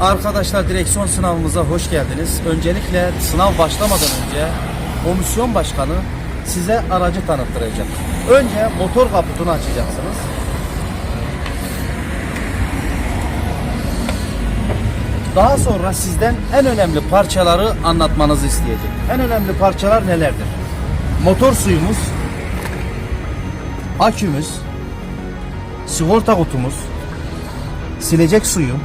Arkadaşlar direksiyon sınavımıza hoş geldiniz. Öncelikle sınav başlamadan önce komisyon başkanı size aracı tanıttıracak. Önce motor kaputunu açacaksınız. Daha sonra sizden en önemli parçaları anlatmanızı isteyecek. En önemli parçalar nelerdir? Motor suyumuz, akümüz, sigorta kutumuz, silecek suyum,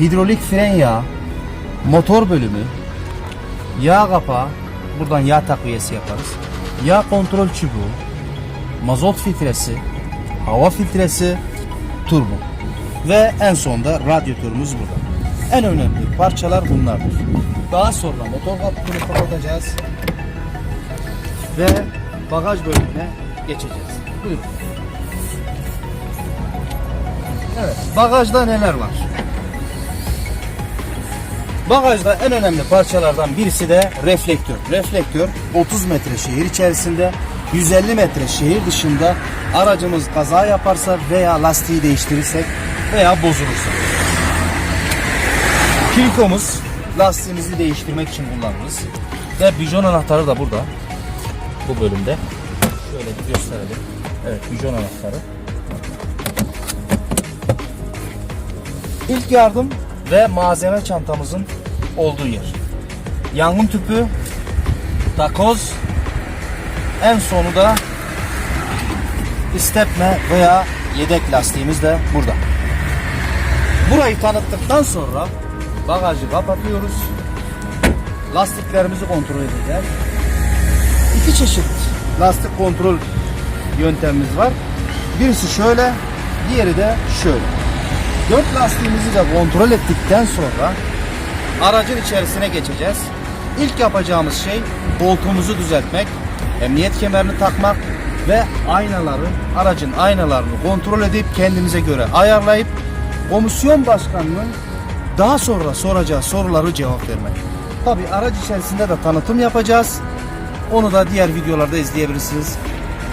hidrolik fren yağı, motor bölümü, yağ kapağı, buradan yağ takviyesi yaparız. Yağ kontrol çubuğu, mazot filtresi, hava filtresi, turbo. Ve en sonda radyatörümüz burada. En önemli parçalar bunlardır. Daha sonra motor kaputunu kapatacağız. Ve bagaj bölümüne geçeceğiz. Buyurun. Evet, bagajda neler var? Bagajda en önemli parçalardan birisi de reflektör. Reflektör 30 metre şehir içerisinde, 150 metre şehir dışında aracımız kaza yaparsa veya lastiği değiştirirsek veya bozulursa. Kilkomuz lastiğimizi değiştirmek için kullanırız. Ve bijon anahtarı da burada. Bu bölümde. Şöyle bir gösterelim. Evet bijon anahtarı. İlk yardım ve malzeme çantamızın olduğu yer. Yangın tüpü, takoz, en sonu da istepme veya yedek lastiğimiz de burada. Burayı tanıttıktan sonra bagajı kapatıyoruz. Lastiklerimizi kontrol edeceğiz. İki çeşit lastik kontrol yöntemimiz var. Birisi şöyle, diğeri de şöyle. Dört lastiğimizi de kontrol ettikten sonra aracın içerisine geçeceğiz. İlk yapacağımız şey koltuğumuzu düzeltmek, emniyet kemerini takmak ve aynaları, aracın aynalarını kontrol edip kendimize göre ayarlayıp komisyon başkanının daha sonra soracağı soruları cevap vermek. Tabi araç içerisinde de tanıtım yapacağız. Onu da diğer videolarda izleyebilirsiniz.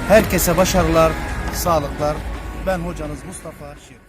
Herkese başarılar, sağlıklar. Ben hocanız Mustafa Şir.